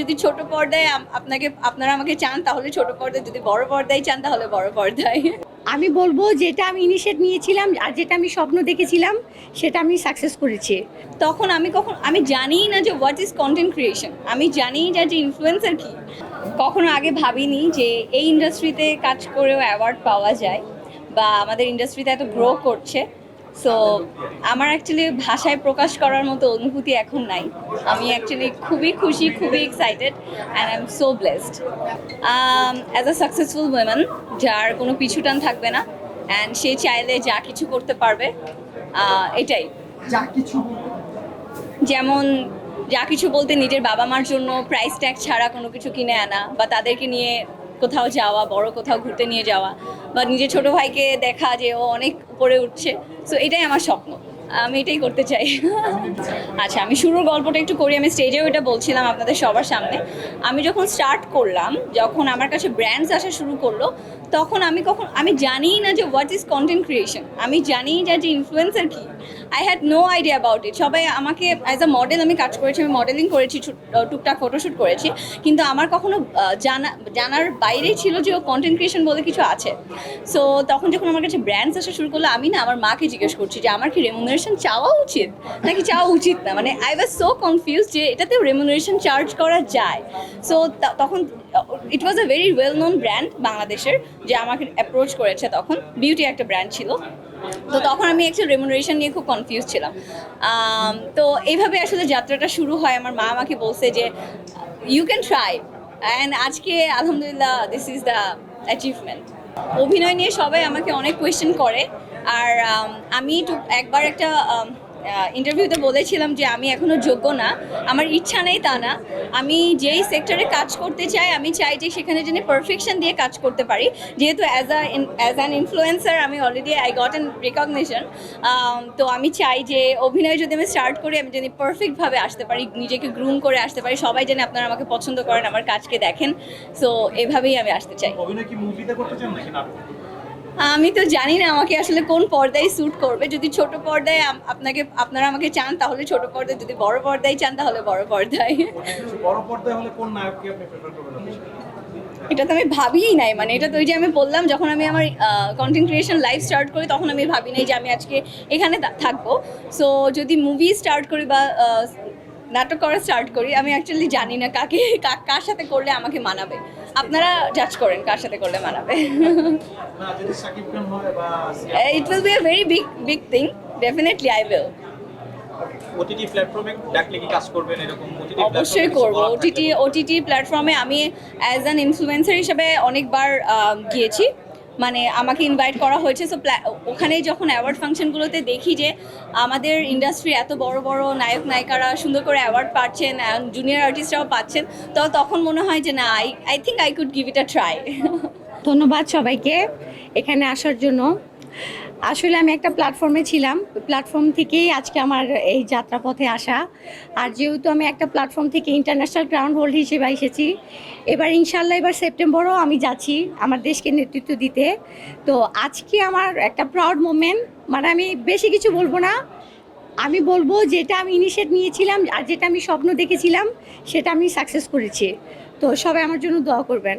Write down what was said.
যদি ছোট পর্দায় আপনাকে আপনারা আমাকে চান তাহলে ছোট পর্দায় যদি বড় পর্দায় চান তাহলে বড় পর্দায়। আমি বলব যেটা আমি ইনিশিয়েট নিয়েছিলাম আর যেটা আমি স্বপ্ন দেখেছিলাম সেটা আমি সাকসেস করেছি। তখন আমি কখন আমি জানিই না যে হোয়াট ইজ কন্টেন্ট ক্রিয়েশন আমি জানি না যে ইনফ্লুয়েন্সার কি। কখনো আগে ভাবিনি যে এই ইন্ডাস্ট্রিতে কাজ করেও অ্যাওয়ার্ড পাওয়া যায় বা আমাদের ইন্ডাস্ট্রিতে এত গ্রো করছে। সো আমার অ্যাকচুয়ালি ভাষায় প্রকাশ করার মতো অনুভূতি এখন নাই। আমি অ্যাকচুয়ালি খুবই খুশি খুবই excited and I am so blessed as a successful women যার কোনো পিছুটান থাকবে না অ্যান্ড সে চাইলে যা কিছু করতে পারবে এটাই। যা কিছু যেমন যা কিছু বলতে নিজের বাবা মার জন্য প্রাইস ট্যাগ ছাড়া কোনো কিছু কিনে আনা বা তাদেরকে নিয়ে কোথাও যাওয়া, বড় কোথাও ঘুরতে নিয়ে যাওয়া বা নিজের ছোট ভাইকে দেখা যে ও অনেক উপরে উঠছে। সো এটাই আমার স্বপ্ন। আমি এটাই করতে চাই। আচ্ছা আমি শুরুর গল্পটা একটু করি। আমি স্টেজেও এটা বলছিলাম আপনাদের সবার সামনে। আমি যখন স্টার্ট করলাম, যখন আমার কাছে ব্র্যান্ডস আসা শুরু করল, তখন আমি কখন, আমি জানিই না যে হোয়াট ইজ কন্টেন্ট ক্রিয়েশন আমি জানি না যে ইনফ্লুয়েন্সার কি। I had no idea about it সবাই আমাকে অ্যাজ আ মডেল আমি কাজ করেছি, আমি মডেলিং করেছি টুকটাক ফটোশ্যুট করেছি। কিন্তু আমার কখনো জানা, জানার বাইরেই ছিল যে ও কন্টেন্ট ক্রিয়েশন বলে কিছু আছে। সো তখন যখন আমার কাছে ব্র্যান্ডস আসা শুরু করল, আমি না আমার মাকে জিজ্ঞেস করছি যে, আমার কি রেমুনারেশন চাওয়া উচিত? নাকি চাওয়া উচিত না? মানে আই ওয়াজ সো কনফিউজ যে এটাতেও রেমুনারেশন চার্জ করা যায়। সো তখন it was a very well known brand বাংলাদেশের যে আমাকে অ্যাপ্রোচ করেছে তখন। বিউটি একটা ব্র্যান্ড ছিল। তো তখন আমি অ্যাকচুয়ালি রেমুনারেশন নিয়ে খুব কনফিউজ ছিলাম। তো এইভাবে আসলে যাত্রাটা শুরু হয়। আমার মা আমাকে বলছে যে ইউ ক্যান ট্রাই অ্যান্ড আজকে, আলহামদুলিল্লাহ দিস ইজ দ্য অ্যাচিভমেন্ট অভিনয় নিয়ে সবাই আমাকে অনেক কোয়েশ্চেন করে। আর, আমি একবার একটা ইন্টারভিউতে বলেছিলাম যে আমি এখনও যোগ্য না, আমার ইচ্ছা নেই তা না। আমি যেই সেক্টরে কাজ করতে চাই, আমি চাই যে সেখানে যেন পারফেকশন দিয়ে কাজ করতে পারি। যেহেতু as a as an influencer আমি already I got an recognition তো আমি চাই যে অভিনয় যদি আমি স্টার্ট করি, আমি যদি পারফেক্টভাবে আসতে পারি, নিজেকে গ্রুম করে আসতে পারি, সবাই যেন আপনারা আমাকে পছন্দ করেন, আমার কাজকে দেখেন। সো এভাবেই আমি আসতে চাই। অভিনয় কি মুভিতে করতে চান নাকি আমি তো জানি না আমাকে আসলে কোন পর্দায় স্যুট করবে। যদি ছোট পর্দায় আপনাকে আপনারা আমাকে চান তাহলে ছোট পর্দায়। যদি বড় পর্দায় চান তাহলে বড় পর্দায়। বড় পর্দায় হলে কোন নায়ককে আপনি প্রেফার করবেন এটা তো আমি ভাবিই নাই মানে এটা তো ওই যে আমি বললাম যখন আমি আমার কন্টেন্ট ক্রিয়েশন লাইফ স্টার্ট করি তখন আমি ভাবি নাই যে আমি আজকে এখানে থাকব। সো যদি মুভি স্টার্ট করি বা নাটক করা স্টার্ট করি। আমি অ্যাকচুয়ালি জানি না কাকে কার সাথে করলে আমাকে মানাবে। আপনারা জাজ করেন কার সাথে করলে মানাবে। It will be a very big big thing definitely I will OTT প্ল্যাটফর্মে ডাকলে কি কাজ করবেন এরকম? ওটিটি অবশ্যই করব। ওটিটি ওটিটি প্ল্যাটফর্মে আমি অ্যাজ অ্যান ইনফ্লুয়েন্সার হিসেবে অনেকবার গিয়েছি। মানে আমাকে ইনভাইট করা হয়েছে সো ওখানে যখন অ্যাওয়ার্ড ফাংশনগুলোতে দেখি যে আমাদের ইন্ডাস্ট্রি এত বড় বড় নায়ক, নায়িকারা সুন্দর করে অ্যাওয়ার্ড পাচ্ছেন জুনিয়র আর্টিস্টরাও পাচ্ছেন, তো তখন মনে হয় যে না I I think I could give it a try ধন্যবাদ সবাইকে এখানে আসার জন্য। আসলে আমি একটা প্ল্যাটফর্মে ছিলাম। প্ল্যাটফর্ম থেকেই আজকে আমার এই যাত্রাপথে আসা। আর যেহেতু আমি একটা প্ল্যাটফর্ম থেকে ইন্টারন্যাশনাল গ্রাউন্ড হোল্ড হিসেবে এসেছি, এবার ইনশাল্লাহ এবার সেপ্টেম্বরও আমি যাচ্ছি আমার দেশকে নেতৃত্ব দিতে। তো আজকে আমার একটা প্রাউড মোমেন্ট মানে আমি বেশি কিছু বলব না। আমি বলব যেটা আমি ইনিশিয়েট নিয়েছিলাম আর যেটা আমি স্বপ্ন দেখেছিলাম, সেটা আমি সাকসেস করেছি। তো সবাই আমার জন্য দোয়া করবেন।